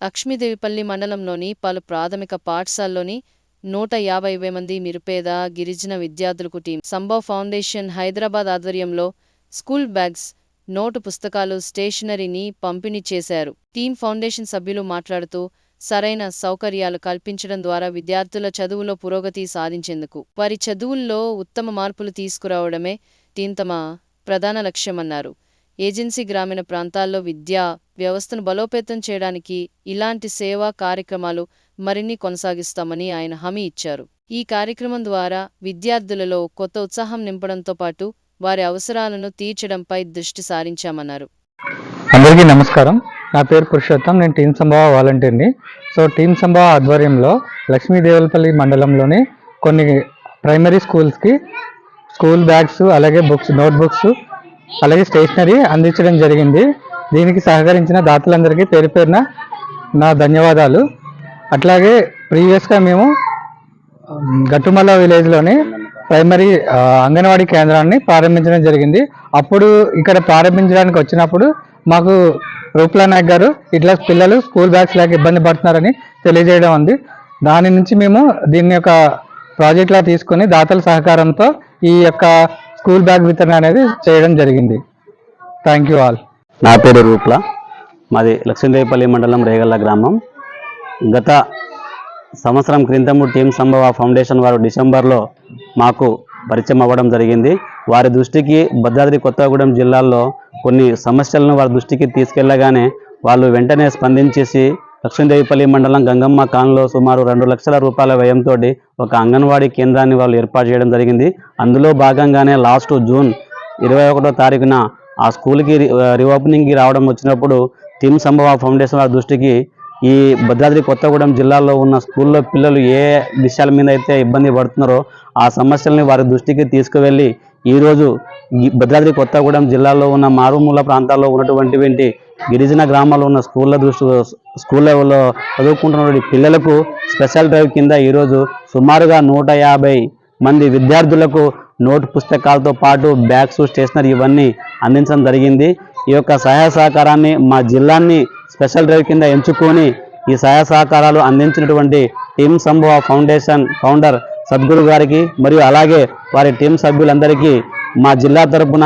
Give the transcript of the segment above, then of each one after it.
లక్ష్మీదేవిపల్లి మండలంలోని పలు ప్రాథమిక పాఠశాలలోని నూట యాభై మంది నిరుపేద గిరిజన విద్యార్థులకు టీం సంభవ్ ఫౌండేషన్ హైదరాబాద్ ఆధ్వర్యంలో స్కూల్ బ్యాగ్స్ నోటు పుస్తకాలు స్టేషనరీని పంపిణీ చేశారు. టీం ఫౌండేషన్ సభ్యులు మాట్లాడుతూ సరైన సౌకర్యాలు కల్పించడం ద్వారా విద్యార్థుల చదువులో పురోగతి సాధించేందుకు వారి చదువుల్లో ఉత్తమ మార్పులు తీసుకురావడమే టీం తమ ప్రధాన లక్ష్యమన్నారు. ఏజెన్సీ గ్రామీణ ప్రాంతాల్లో విద్యా వ్యవస్థను బలోపేతం చేయడానికి ఇలాంటి సేవా కార్యక్రమాలు మరిన్ని కొనసాగిస్తామని ఆయన హామీ ఇచ్చారు. ఈ కార్యక్రమం ద్వారా విద్యార్థులలో కొత్త ఉత్సాహం నింపడంతో పాటు వారి అవసరాలను తీర్చడంపై దృష్టి సారించామన్నారు. అందరికీ నమస్కారం. నా పేరు పురుషోత్తం. నేను టీమ్ సంభవ వాలంటీర్ని. సో టీమ్ సంభవ ఆధ్వర్యంలో లక్ష్మీదేవలపల్లి మండలంలోని కొన్ని ప్రైమరీ స్కూల్స్కి స్కూల్ బ్యాగ్స్ అలాగే బుక్స్ నోట్బుక్స్ అలాగే స్టేషనరీ అందించడం జరిగింది. దీనికి సహకరించిన దాతలందరికీ పేరు పేరున నా ధన్యవాదాలు. అట్లాగే ప్రీవియస్గా మేము గట్టుమల్ల విలేజ్లోని ప్రైమరీ అంగన్వాడీ కేంద్రాన్ని ప్రారంభించడం జరిగింది. అప్పుడు ఇక్కడ ప్రారంభించడానికి వచ్చినప్పుడు మాకు రూప్లా నాయక్ గారు ఇట్లా పిల్లలు స్కూల్ బ్యాగ్స్ లేక ఇబ్బంది పడుతున్నారని తెలియజేయడం ఉంది. దాని నుంచి మేము దీన్ని యొక్క ప్రాజెక్ట్లా తీసుకొని దాతల సహకారంతో ఈ యొక్క స్కూల్ బ్యాగ్ వితరణ అనేది చేయడం జరిగింది. థ్యాంక్ యూ ఆల్ నా పేరు రూప్ల. మాది లక్ష్మీదేవిపల్లి మండలం రేగల్ల గ్రామం. గత సంవత్సరం క్రిందము టీం సంభవ ఫౌండేషన్ వారు డిసెంబర్లో మాకు పరిచయం అవ్వడం జరిగింది. వారి దృష్టికి భద్రాద్రి కొత్తగూడెం జిల్లాల్లో కొన్ని సమస్యలను వారి దృష్టికి తీసుకెళ్ళగానే వాళ్ళు వెంటనే స్పందించేసి లక్ష్మీదేవిపల్లి మండలం గంగమ్మ కాన్లో సుమారు రెండు లక్షల రూపాయల వ్యయంతో ఒక అంగన్వాడీ కేంద్రాన్ని వాళ్ళు ఏర్పాటు చేయడం జరిగింది. అందులో భాగంగానే లాస్ట్ జూన్ ఇరవై ఒకటో తారీఖున ఆ స్కూల్కి రీఓపెనింగ్కి రావడం వచ్చినప్పుడు టీమ్ సంభవ ఫౌండేషన్ వారి దృష్టికి ఈ భద్రాద్రి కొత్తగూడెం జిల్లాలో ఉన్న స్కూల్లో పిల్లలు ఏ విషయాల మీద అయితే ఇబ్బంది పడుతున్నారో ఆ సమస్యల్ని వారి దృష్టికి తీసుకువెళ్ళి ఈరోజు భద్రాద్రి కొత్తగూడెం జిల్లాలో ఉన్న మారుమూల ప్రాంతాల్లో ఉన్నటువంటి గిరిజన గ్రామాల్లో ఉన్న స్కూళ్ళ దృష్టి స్కూల్ లెవెల్లో చదువుకుంటున్న పిల్లలకు స్పెషల్ డ్రైవ్ కింద ఈరోజు సుమారుగా నూట యాభై మంది విద్యార్థులకు నోట్ పుస్తకాలతో పాటు బ్యాగ్స్ స్టేషనరీ ఇవన్నీ అందించడం జరిగింది. ఈ యొక్క సహాయ సహకారాన్ని మా జిల్లాని స్పెషల్ డ్రైవ్ కింద ఎంచుకొని ఈ సహాయ సహకారాలు అందించినటువంటి టీమ్ సంభవ ఫౌండేషన్ ఫౌండర్ సద్గురు గారికి మరియు అలాగే వారి టీం సభ్యులందరికీ మా జిల్లా తరపున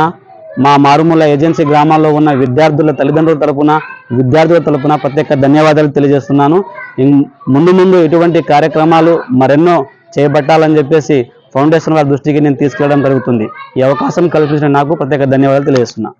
మా మారుమూల ఏజెన్సీ గ్రామాల్లో ఉన్న విద్యార్థుల తల్లిదండ్రుల తరపున విద్యార్థుల తరపున ప్రత్యేక ధన్యవాదాలు తెలియజేస్తున్నాను. ముందు ముందు ఇటువంటి కార్యక్రమాలు మరెన్నో చేపట్టాలని చెప్పేసి ఫౌండేషన్ వారి దృష్టికి నేను తీసుకెళ్ళడం జరుగుతుంది. ఈ అవకాశం కల్పించిన నాకు ప్రత్యేక ధన్యవాదాలు తెలియజేస్తున్నాను